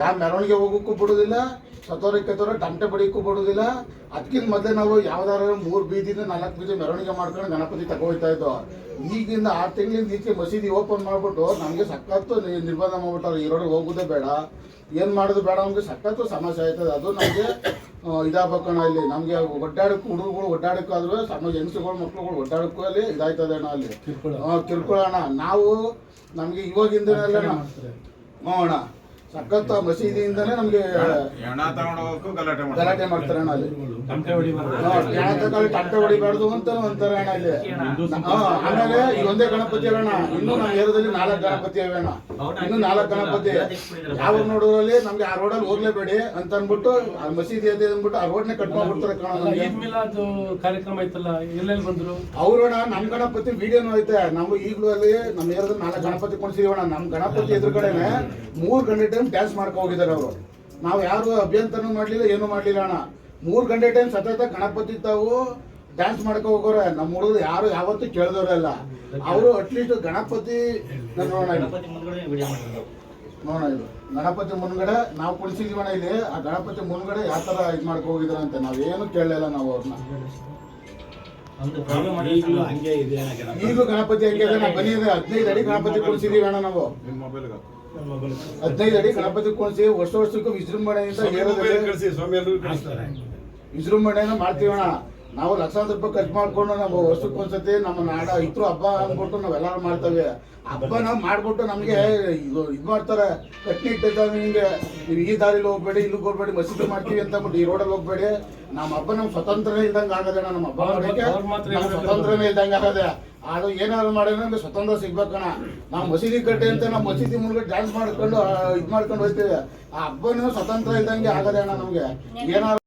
ಯಾವ ಮೆರವಣಿಗೆ ಹೋಗೋಕ್ಕೂ ಬಿಡೋದಿಲ್ಲ ಸತ್ತೋರಕ್ಕೆ ಕೆತ್ತೋರ ಗಂಟೆ ಬಡಿಯಕ್ಕೂ ಬಿಡೋದಿಲ್ಲ. ಅದಕ್ಕಿಂತ ಮೊದಲೇ ನಾವು ಯಾವ್ದಾರ ಮೂರು ಬೀದಿಯಿಂದ ನಾಲ್ಕು ಬೀದಿ ಮೆರವಣಿಗೆ ಮಾಡ್ಕೊಂಡು ಗಣಪತಿ ತಗೋಯ್ತಾ ಇದ್ದೋ. ಈಗಿಂದ ಆರು ತಿಂಗಳಿಂದ ಈಚೆ ಮಸೀದಿ ಓಪನ್ ಮಾಡ್ಬಿಟ್ಟು ನಮಗೆ ಸಖತ್ತು ನಿರ್ಬಂಧ ಮಾಡ್ಬಿಟ್ಟು ಈ ರೋಡಿಗೆ ಹೋಗೋದೇ ಬೇಡ. ಏನು ಮಾಡೋದು ಬೇಡ? ನಮಗೆ ಸಖತ್ತು ಸಮಸ್ಯೆ ಆಯ್ತದೆ. ಅದು ನಮಗೆ ಇದಾಗಬೇಕಣ್ಣ ಇಲ್ಲಿ. ನಮಗೆ ಒಡ್ಡಾಡಕ್ಕೆ ಹುಡುಗರು ಒಡ್ಡಾಡಕ್ಕಾದ್ರೂ ಸಣ್ಣ ಹೆಂಗಸುಗಳು ಮಕ್ಳುಗಳು ಒಡ್ಡಾಡಕ್ಕೂ ಅಲ್ಲಿ ಇದಾಯ್ತದೆ ಅಣ್ಣ ಅಲ್ಲಿ. ಕಿರ್ಕೊಳ್ಳೋಣ ನಾವು ನಮಗೆ ಇವಾಗಿಂದ ಹ್ಞೂ ಅಣ್ಣ. ಸಖತ್ತು ಆ ಮಸೀದಿಯಿಂದನೇ ನಮಗೆ ಹೆಣ ತಗೊಂಡು ಹೋಗಕ್ಕೂ ಗಲಾಟೆ ಮಾಡ್ತಾರೆ. ಗಲಾಟೆ ಮಾಡ್ತಾರೆ ಅಣ್ಣ ಅಲ್ಲಿ. ಹೊಡಿಬಾರ್ದು ಹಾ, ಹೆಣ ತಗೊಳ್ಳಿ ತಟ್ಟೆ ಹೊಡಿಬಾರ್ದು ಅಂತ ಅಂತಾರೆ ಅಣ್ಣ ಇಲ್ಲಿ ಆಮೇಲೆ ಈ ಒಂದೇ ಗಣಪತಿ ಅಲ್ಲಣ್ಣ ಇನ್ನು ನಮ್ಮ ಏರಿಯಾದಲ್ಲಿ ನಾಲ್ಕು ಗಣಪತಿ ಅವೆ ಅಣ್ಣ. ಇನ್ನು ನಾಲ್ಕು ಗಣಪತಿ. ಯಾವ ನೋಡೋರಲ್ಲಿ ನಮ್ಗೆ ಆ ರೋಡಲ್ಲಿ ಹೋಗ್ಲೇಬೇಡಿ ಅಂತ ಅಂದ್ಬಿಟ್ಟು ಆ ಮಸೀದಿ ಅದೇ ಅಂದ್ಬಿಟ್ಟು ಆ ರೋಡ್ನೇ ಕಟ್ ಮಾಡ್ಬಿಡ್ತಾರೆ ಕಾರ್ಯಕ್ರಮ ಐತಲ್ಲ ಎಲ್ಲೆಲ್ಲಿ ಬಂದ್ರು? ಅವ್ರು ನಮ್ ಗಣಪತಿ ವಿಡಿಯೋನು ಐತೆ. ನಾವು ಈಗಲೂ ಅಲ್ಲಿ ನಮ್ಮ ಏರಿಯಾದಲ್ಲಿ ನಾಲ್ಕು ಗಣಪತಿ ಕೊಡ್ಸಿದೀವಣ್ಣ. ನಮ್ ಗಣಪತಿ ಎದುರುಗಡೆನೆ ಮೂರ್ ಗಂಟೆ ಟೈಮ್ ಡ್ಯಾನ್ಸ್ ಮಾಡ್ಕೊ ಹೋಗಿದ್ದಾರೆ ಅವರು. ನಾವು ಯಾರು ಅಭ್ಯಂತರನೂ ಮಾಡ್ಲಿಲ್ಲ ಏನು ಮಾಡ್ಲಿಲ್ಲ ಅಣ್ಣ. ಮೂರು ಗಂಟೆ ಟೈಮ್ ಸತತ ಗಣಪತಿ ತಾವು ಡ್ಯಾನ್ಸ್ ಮಾಡ್ಕೊ ಹೋಗೋರೆ. ನಮ್ಮ ಹುಡುಗರು ಯಾರು ಯಾವತ್ತೂ ಕೇಳಿದವರಲ್ಲ ಅಲ್ಲ. ಅವರು ಅಟ್ಲೀಸ್ಟ್ ಗಣಪತಿ ನೋಡೋಣ ಇಲ್ಲಿ. ಗಣಪತಿ ಮುನ್ಗಡೆ ವಿಡಿಯೋ ಮಾಡಿದ್ರು. ನೋಡೋಣ ಇದು ಗಣಪತಿ ಮುನ್ಗಡೆ ನಾವು ಕುಣಿಸಿದೀವಣ ಇಲ್ಲಿ. ಆ ಗಣಪತಿ ಮುನ್ಗಡೆ ಯಾವ ತರ ಇದು ಮಾಡ್ಕೊ ಹೋಗಿದಾರೆ ಅಂತ ನಾವೇನು ಕೇಳಲಿಲ್ಲ ನಾವು ಅವ್ರನ್ನ ಈಗಲೂ ಗಣಪತಿ ಹಂಗೆ ಇದೆ ನಾವು ಬನ್ನಿ ಹದಿನೈದು ಅಡಿ ಗಣಪತಿ ಕುಣಿಸಿದೀವಿ ಅಣ್ಣ ನಾವು. ನಿಮ್ಮ ಮೊಬೈಲ್ಗೆ ಹದಿನೈದು ಅಡಿ ಗಣಪತಿ ಕುಣಿಸಿ ವರ್ಷ ವರ್ಷಕ್ಕೂ ವಿಜೃಂಭಣೆಯಿಂದ ಏರೋದಲ್ಲಿ ಕಳಿಸಿ ಸ್ವಾಮಿ ಎಲ್ಲರೂ ಕಳಿಸ್ತಾರೆ. ವಿಜೃಂಭಣೆಯನ್ನು ಮಾಡ್ತೀವಣ್ಣ. ನಾವು ಲಕ್ಷಾಂತರ ರೂಪಾಯಿ ಖರ್ಚು ಮಾಡ್ಕೊಂಡು ನಾವು ವರ್ಷಕ್ಕೊಂದ್ಸತಿ ನಮ್ಮ ನಾಡ ಇದ್ರು ಹಬ್ಬ ಅಂದ್ಬಿಟ್ಟು ನಾವೆಲ್ಲರೂ ಮಾಡ್ತೇವೆ. ಹಬ್ಬ ನಾವು ಮಾಡ್ಬಿಟ್ಟು ನಮಗೆ ಇದು ಇದು ಮಾಡ್ತಾರೆ. ಕಟ್ನಿಟ್ಟಿದ್ದಾವೆ ನಿಮಗೆ ನೀವು ಈ ದಾರಿಲಿ ಹೋಗ್ಬೇಡಿ ಇಲ್ಲಿಗೆ ಹೋಗ್ಬೇಡಿ ಮಸೀದಿ ಮಾಡ್ತೀವಿ ಅಂತ ಅಂದ್ಬಿಟ್ಟು ಈ ರೋಡಲ್ಲಿ ಹೋಗ್ಬೇಡಿ. ನಮ್ಮ ಹಬ್ಬ ನಮ್ಗೆ ಸ್ವತಂತ್ರನೇ ಇದ್ದಂಗೆ ಆಗದೆ ನಮ್ಮ ಹಬ್ಬ ಮಾಡೋಕ್ಕೆ. ಸ್ವತಂತ್ರನೇ ಇದ್ದಂಗೆ ಆಗದೆ. ಅದು ಏನಾದ್ರು ಮಾಡಿದ್ರೆ ನಮ್ಗೆ ಸ್ವತಂತ್ರ ಸಿಗ್ಬೇಕಣ ನಾವು ಮಸೀದಿ ಕಟ್ಟೆ ಅಂತ ನಾವು ಮಸೀದಿ ಮುಂದೆ ಡ್ಯಾನ್ಸ್ ಮಾಡ್ಕೊಂಡು ಇದು ಮಾಡ್ಕೊಂಡು ಹೋಗ್ತೀವಿ. ಆ ಹಬ್ಬನೂ ಸ್ವತಂತ್ರ ಇದ್ದಂಗೆ ಆಗದೆ ಅಣ್ಣ ನಮಗೆ. ಏನಾದ್ರು